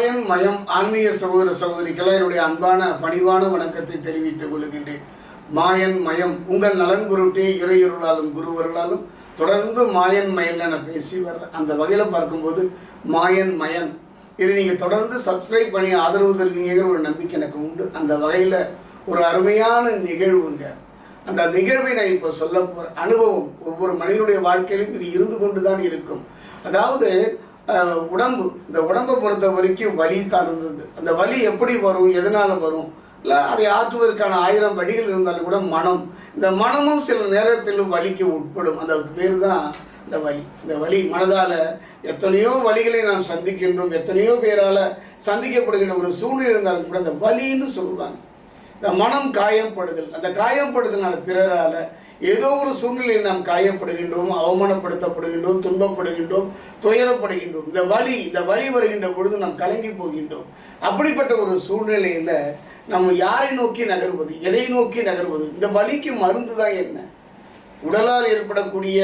மாயன் மயம் ஆன்மீக சகோதர சகோதரிக்கெல்லாம் என்னுடைய அன்பான பணிவான வணக்கத்தை தெரிவித்துக் கொள்கின்றேன். மாயன் மயம் உங்கள் நலன் குருட்டே இறையொருளாலும் குருவருளாலும் தொடர்ந்து மாயன் மயன் என பேசி வர்ற அந்த வகையில் பார்க்கும்போது மாயன் மயன். இதை நீங்கள் தொடர்ந்து சப்ஸ்கிரைப் பண்ணி ஆதரவு தருவீங்கிற ஒரு நம்பிக்கை எனக்கு உண்டு. அந்த வகையில் ஒரு அருமையான நிகழ்வுங்க. அந்த நிகழ்வை நான் இப்போ சொல்ல போகிற அனுபவம். ஒவ்வொரு மனிதனுடைய வாழ்க்கையிலும் இது இருந்து கொண்டு தான் இருக்கும். அதாவது உடம்பு. இந்த உடம்பை பொறுத்த வரைக்கும் வலி சார்ந்தது அந்த வலி எப்படி வரும்? எதனால் வரும்? இல்லை அதை ஆற்றுவதற்கான ஆயிரம் வழிகள் இருந்தாலும் கூட மனம். இந்த மனமும் சில நேரத்தில் வலிக்கு உட்படும். அந்த பேர் தான் இந்த வலி. இந்த வலி மனதால் எத்தனையோ வழிகளை நாம் சந்திக்கின்றோம். எத்தனையோ பேரால் சந்திக்கப்படுகின்ற ஒரு சூழ்நிலை இருந்தாலும் கூட அந்த வலின்னு சொல்லுவாங்க. இந்த மனம் காயப்படுதல் அந்த காயப்படுதலான பிறரால் ஏதோ ஒரு சூழ்நிலையில் நாம் காயப்படுகின்றோம் அவமானப்படுத்தப்படுகின்றோம் துன்பப்படுகின்றோம் துயரப்படுகின்றோம். இந்த வலி இந்த வலி வருகின்ற பொழுது நாம் கலங்கி போகின்றோம். அப்படிப்பட்ட ஒரு சூழ்நிலையில் நம்ம யாரை நோக்கி நகர்வது எதை நோக்கி நகர்வது? இந்த வலிக்கு மருந்து தான் என்ன? உடலால் ஏற்படக்கூடிய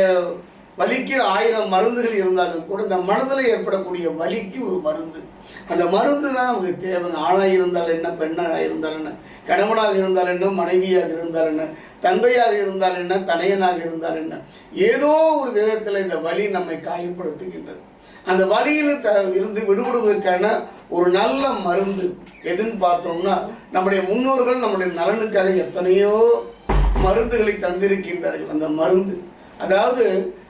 வலிக்கு ஆயிரம் மருந்துகள் இருந்தாலும் கூட இந்த மனதில் ஏற்படக்கூடிய வலிக்கு ஒரு மருந்து. அந்த மருந்து தான் அவங்க தேவை. ஆணாக இருந்தால் என்ன பெண்ணாக இருந்தால் என்ன கணவனாக இருந்தால் என்ன மனைவியாக இருந்தால் என்ன தந்தையாக இருந்தால் என்ன தனையனாக இருந்தால் என்ன. ஏதோ ஒரு விதத்தில் இந்த வலி நம்மை காயப்படுத்துகின்றது. அந்த வலியில் த இருந்து விடுபடுவதற்கான ஒரு நல்ல மருந்து எதுன்னு பார்த்தோம்னா நம்முடைய முன்னோர்கள் நம்முடைய நலனுக்காக எத்தனையோ மருந்துகளை தந்திருக்கின்றார்கள். அந்த மருந்து அதாவது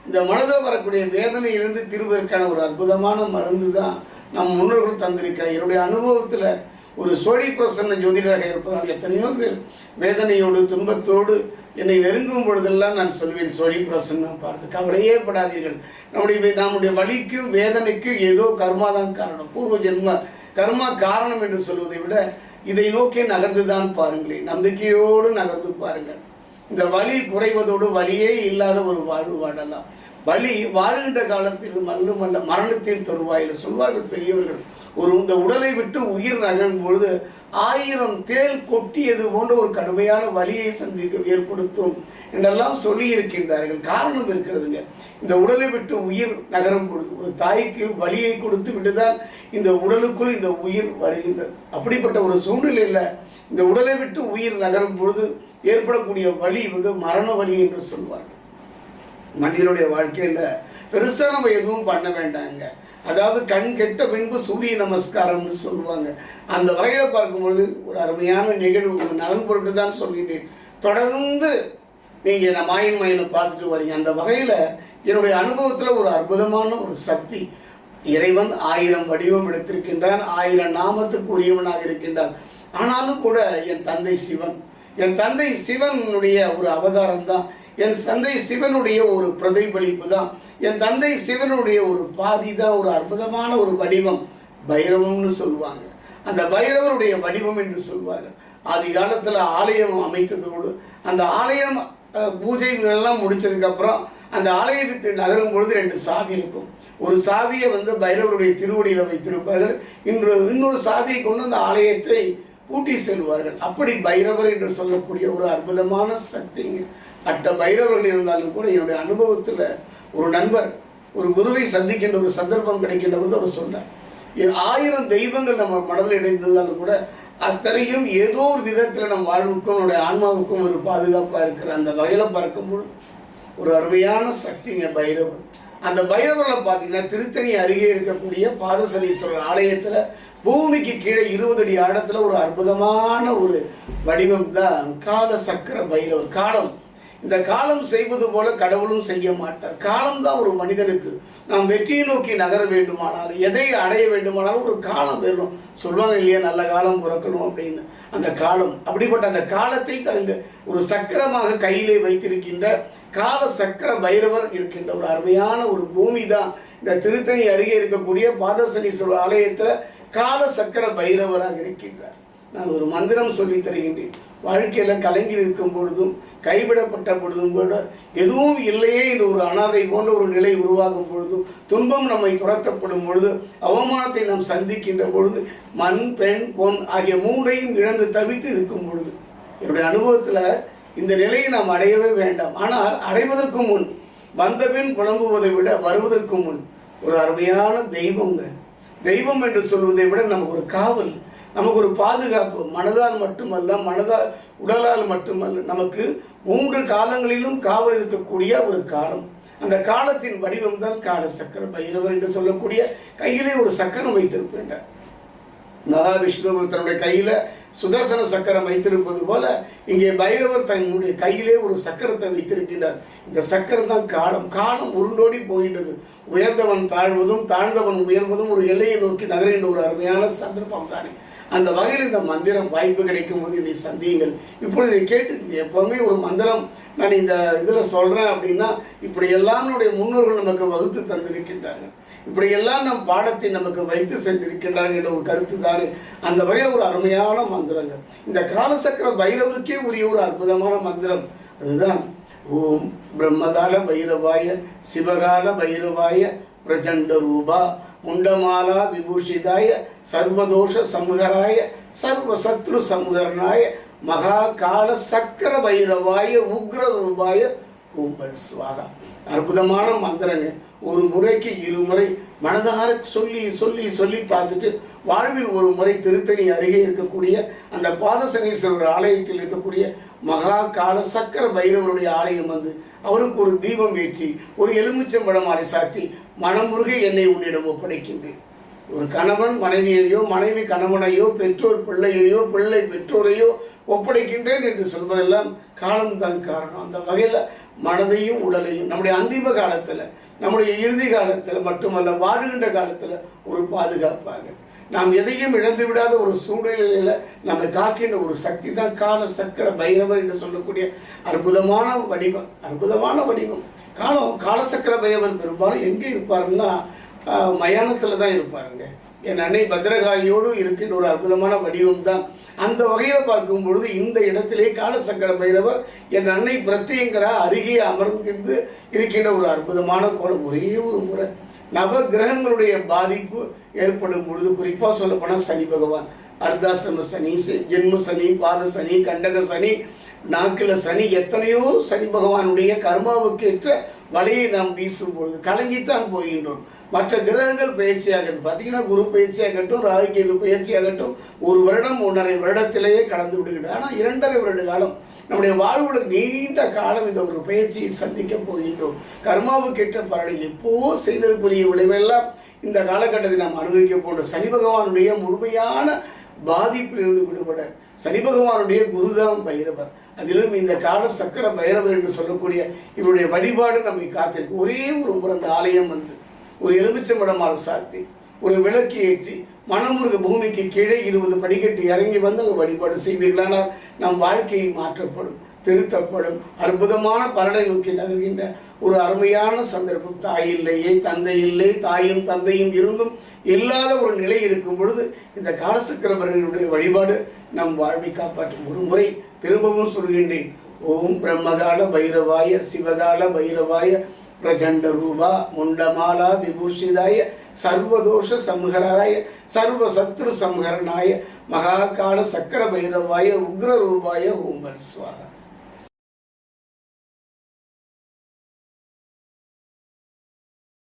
இந்த மனதில் வரக்கூடிய வேதனையிலிருந்து திருவதற்கான ஒரு அற்புதமான மருந்து தான் நம் முன்னோர்கள் தந்திருக்கிறார் என்னுடைய அனுபவத்தில் ஒரு சோழி பிரசன்ன ஜோதிடராக இருப்பதால் எத்தனையோ பேர் வேதனையோடு துன்பத்தோடு என்னை நெருங்கும் பொழுதெல்லாம் நான் சொல்வேன் சோழி பிரசன்னம் பார்த்து கவலையே படாதீர்கள். நம்முடைய நம்முடைய வழிக்கும் வேதனைக்கும் ஏதோ கர்மா தான் காரணம். பூர்வ ஜென்ம கர்மா காரணம் என்று சொல்வதை விட இதை நோக்கி நகர்ந்து தான் பாருங்களேன். நம்பிக்கையோடு நகர்ந்து பாருங்கள். இந்த வலி குறைவதோடு வலியே இல்லாத ஒரு வாழ்வு வாழலாம். வலி வாழுகின்ற காலத்தில் மல்லு மல்ல மரணத்தின் தருவாயில் சொல்வார்கள் பெரியவர்கள். ஒரு இந்த உடலை விட்டு உயிர் நகரும் பொழுது ஆயிரம் தேள் கொட்டியது போன்ற ஒரு கடுமையான வலியை சந்திக்க ஏற்படுத்தும் என்றெல்லாம் சொல்லி இருக்கின்றார்கள் காரணம் இருக்கிறதுங்க. இந்த உடலை விட்டு உயிர் நகரும் பொழுது ஒரு தாய்க்கு வலியை கொடுத்து விட்டுதான் இந்த உடலுக்குள் இந்த உயிர் வருகின்றது. அப்படிப்பட்ட ஒரு சூழ்நிலையில் இந்த உடலை விட்டு உயிர் நகரும் பொழுது ஏற்படக்கூடிய வலி வந்து மரண வலி என்று சொல்வார்கள். மனிதனுடைய வாழ்க்கையில் பெருசாக நம்ம எதுவும் பண்ண வேண்டாங்க. அதாவது கண் கெட்ட பின்பு சூரிய நமஸ்காரம்னு சொல்லுவாங்க. அந்த வகையில் பார்க்கும்பொழுது ஒரு அருமையான நிகழ்வு உங்கள் நலன் பொருட்டு தான் சொல்கின்றேன். தொடர்ந்து நீங்கள் நான் மாயன் மயனை பார்த்துட்டு வரீங்க. அந்த வகையில் என்னுடைய அனுபவத்தில் ஒரு அற்புதமான ஒரு சக்தி. இறைவன் ஆயிரம் வடிவம் எடுத்திருக்கின்றான் ஆயிரம் நாமத்துக்கு உரியவனாக இருக்கின்றான். ஆனாலும் கூட என் தந்தை சிவன். என் தந்தை சிவனுடைய ஒரு அவதாரம் தான். என் தந்தை சிவனுடைய ஒரு பிரதிபலிப்பு தான் என் தந்தை சிவனுடைய ஒரு பாதி தான் ஒரு அற்புதமான ஒரு வடிவம் பைரவம்னு சொல்லுவாங்க. அந்த பைரவருடைய வடிவம் என்று சொல்வார்கள். ஆதி காலத்தில் ஆலயம் அமைத்ததோடு அந்த ஆலயம் அஹ், பூஜைகளெல்லாம் முடிச்சதுக்கப்புறம் அந்த ஆலயத்துக்கு நகரும் பொழுது ரெண்டு சாவி இருக்கும். ஒரு சாவியை வந்து பைரவருடைய திருவடியில் வைத்திருப்பார்கள். இன்று இன்னொரு சாவியை கொண்டு அந்த ஆலயத்தை பூட்டி செல்வார்கள். அப்படி பைரவர் என்று சொல்லக்கூடிய ஒரு அற்புதமான சக்திங்க அட்ட பைரவர்கள் இருந்தாலும் கூட என்னுடைய அனுபவத்தில் ஒரு நண்பர் ஒரு குருவை சந்திக்கின்ற ஒரு சந்தர்ப்பம் கிடைக்கின்ற போது அவர் சொன்னார். ஆயிரம் தெய்வங்கள் நம்ம மனதில் இணைந்ததாலும் கூட அத்தனையும் ஏதோ ஒரு விதத்தில் நம் வாழ்வுக்கும் நம்முடைய ஆன்மாவுக்கும் ஒரு பாதுகாப்பாக இருக்கிற அந்த வகையில் பார்க்கும்பொழுது ஒரு அருமையான சக்திங்க பைரவர். அந்த பைரவரில் பார்த்தீங்கன்னா திருத்தணி அருகே இருக்கக்கூடிய பாதசனீஸ்வரர் ஆலயத்தில் பூமிக்கு கீழே இருபது அடி ஆழத்தில் ஒரு அற்புதமான ஒரு வடிவம் தான் கால சக்கர பைரவர் காலம். இந்த காலம் செய்வது போல கடவுளும் செய்ய மாட்டார். காலம் தான் ஒரு மனிதனுக்கு. நாம் வெற்றியை நோக்கி நகர வேண்டுமானாலும் எதை அடைய வேண்டுமானாலும் ஒரு காலம் வேணும். சொல்லுவாங்க இல்லையா நல்ல காலம் பிறக்கணும் அப்படின்னு. அந்த காலம் அப்படிப்பட்ட அந்த காலத்தை தங்க ஒரு சக்கரமாக கையிலே வைத்திருக்கின்ற கால சக்கர பைரவர் இருக்கின்ற ஒரு அருமையான ஒரு பூமி தான். இந்த திருத்தணி அருகே இருக்கக்கூடிய பாதசனீஸ்வரர் ஆலயத்தில் கால சக்கர பைரவராக இருக்கின்றார். நான் ஒரு மந்திரம் சொல்லி தருகின்றேன். வாழ்க்கையில் கலங்கி இருக்கும் பொழுதும் கைவிடப்பட்ட பொழுதும் கூட எதுவும் இல்லையே என்று ஒரு அனாதை போன்ற ஒரு நிலை உருவாகும் பொழுதும் துன்பம் நம்மை துரத்தப்படும் பொழுது அவமானத்தை நாம் சந்திக்கின்ற பொழுது மண் பெண் பொன் ஆகிய மூன்றையும் இழந்து தவித்து இருக்கும் பொழுது என்னுடைய அனுபவத்தில் இந்த நிலையை நாம் அடையவே வேண்டாம். ஆனால் அடைவதற்கு முன் வந்தபின் புலம்புவதை விட வருவதற்கு முன் ஒரு அருமையான தெய்வங்க. தெய்வம் என்று சொல்வதை விட நமக்கு ஒரு காவல் நமக்கு ஒரு பாதுகாப்பு. மனதால் மட்டுமல்ல மனதால் உடலால் மட்டுமல்ல நமக்கு மூன்று காலங்களிலும் காவல் இருக்கக்கூடிய ஒரு காலம். அந்த காலத்தின் வடிவம் தான் கால சக்கர பைரவர் என்று சொல்லக்கூடிய கையிலே ஒரு சக்கரம் வைத்திருக்கின்றார் மகாவிஷ்ணு தன்னுடைய கையில் சுதர்சன சக்கரம் வைத்திருப்பது போல இங்கே பைரவர் தன்னுடைய கையிலே ஒரு சக்கரத்தை வைத்திருக்கின்றார். இந்த சக்கரம் தான் காலம். காலம் உருண்டோடி போகின்றது. உயர்ந்தவன் தாழ்வதும் தாழ்ந்தவன் உயர்வதும் ஒரு எல்லையை நோக்கி நகர்கின்ற ஒரு அருமையான சந்தர்ப்பம் தானே. அந்த வகையில் இந்த மந்திரம் வாய்ப்பு கிடைக்கும் போது என்னை சந்தியுங்கள். இப்பொழுது இதை கேட்டு எப்போவுமே ஒரு மந்திரம் நான் இந்த இதில் சொல்கிறேன் அப்படின்னா இப்படி எல்லாருடைய முன்னோர்கள் நமக்கு வகுத்து தந்திருக்கின்றார்கள். இப்படி எல்லாம் நம் பாடத்தை நமக்கு வைத்து சென்றிருக்கின்றார் என்ற ஒரு கருத்து தானே அந்த வகையில் ஒரு அருமையான மந்திரங்கள். இந்த காலசக்கர பைரவருக்கே உரிய ஒரு அற்புதமான மந்திரம் அதுதான். ஓம் பிரம்மகால பைரவாய சிவகால பைரவாய பிரச்சண்ட ரூபா முண்டமாலா விபூஷிதாய சர்வதோஷ சமுகராய சர்வ சத்ரு சமுகரனாய மகா கால சக்கர பைரவாய உக்ர ரூபாய உங்கள் சுவாகா அற்புதமான மந்திரங்க. ஒரு முறைக்கு இருமுறை மனதார சொல்லி சொல்லி சொல்லி பார்த்துட்டு வாழ்வில் ஒரு முறை திருத்தணி அருகே இருக்கக்கூடிய அந்த பாதசனீஸ்வரர் ஆலயத்தில் இருக்கக்கூடிய மகா கால சக்கர பைரவருடைய ஆலயம் வந்து அவருக்கு ஒரு தீபம் ஏற்றி ஒரு எலுமிச்சம்பழம் மாலை சாத்தி மனமுருக என்னை உன்னிடம் ஒப்படைக்கின்றேன். ஒரு கணவன் மனைவியையோ மனைவி கணவனையோ பெற்றோர் பிள்ளையையோ பிள்ளை பெற்றோரையோ ஒப்படைக்கின்றேன் என்று சொல்வதெல்லாம் காலம்தான் காரணம். அந்த வகையில் மனதையும் உடலையும் நம்முடைய அந்திம காலத்தில் நம்முடைய இறுதி காலத்தில் மட்டுமல்ல வாடுகின்ற காலத்தில் ஒரு பாதுகாப்பாக. நாம் எதையும் இழந்து விடாத ஒரு சூழ்நிலையில் நம்மை காக்கின்ற ஒரு சக்தி தான் கால சக்கர பைரவர் என்று சொல்லக்கூடிய அற்புதமான வடிவம் அற்புதமான வடிவம். காலம் காலசக்கர பைரவர் பெரும்பாலும் எங்கே இருப்பாருன்னா மயானத்தில் தான் இருப்பாருங்க. என் அன்னை பத்ரகாளியோடு இருக்கின்ற ஒரு அற்புதமான வடிவம் தான் அந்த வகையில் பார்க்கும் பொழுது இந்த இடத்திலே காலசக்கர பைரவர் என் அன்னை பிரத்யங்கரா அருகே அமர்ந்து இருக்கின்ற ஒரு அற்புதமான கோலம். ஒரே ஒரு முறை. நவ கிரகங்களுடைய பாதிப்பு ஏற்படும் பொழுது குறிப்பாக சொல்லப்போனால் சனி பகவான். அர்த்தாசிரம சனி ஜென்ம சனி பாத சனி கண்டக சனி நாக்கில் சனி எத்தனையோ சனி பகவானுடைய கர்மாவுக்கேற்ற வலையை நாம் வீசும் பொழுது கலங்கித்தான் போகின்றோம். மற்ற கிரகங்கள் பயிற்சியாகிறது. பார்த்தீங்கன்னா குரு பயிற்சியாகட்டும் ராகுகேது பயிற்சியாகட்டும் ஒரு வருடம் ஒன்றரை வருடத்திலேயே கலந்து விடுகிறது ஆனால் இரண்டரை வருட காலம் நம்முடைய வாழ்வுல நீண்ட காலம் இந்த ஒரு பயிற்சியை சந்திக்க போகின்றோம். கர்மாவுக்கேற்ற பலனை எப்போ செய்ததுக்குரிய விளைவெல்லாம் இந்த காலகட்டத்தில் நாம் அனுபவிக்க போன்ற சனி பகவானுடைய முழுமையான பாதிப்பிலிருந்து விடுபட சனி பகவானுடைய குருதான் பைரவர். அதிலும் இந்த கால சக்கர பைரவர் என்று சொல்லக்கூடிய இவருடைய வழிபாடு நம்மை காத்திருக்கு. ஒரே ஒரு முறை அந்த ஆலயம் வந்து ஒரு எலுமிச்சம்பழமால் சாத்தி ஒரு விளக்கு ஏற்றி மனமுருக பூமிக்கு கீழே இருபது படிக்கட்டு இறங்கி வந்து அந்த வழிபாடு செய்வீர்களானால் நம் வாழ்க்கையை மாற்றப்படும். திருத்தப்படும். அற்புதமான பலனை நோக்கி நகர்கின்ற ஒரு அருமையான சந்தர்ப்பம். தாய் இல்லையே தந்தை இல்லை தாயும் தந்தையும் இருந்தும் இல்லாத ஒரு நிலை இருக்கும் பொழுது இந்த காலசக்கரவர்களுடைய வழிபாடு நம் வாழ்வை காப்பாற்றும் ஒரு முறை திரும்பவும் சொல்கின்றேன். ஓம் பிரம்மகால பைரவாய சிவகால பைரவாய பிரஜண்ட ரூபா முண்டமாலா விபூஷிதாய சர்வதோஷ சம்ஹராய சர்வ சத்ரு சம்ஹரனாய மகாகால சக்கர பைரவாய உக்ர ரூபாய ஓம் ஸ்வாகா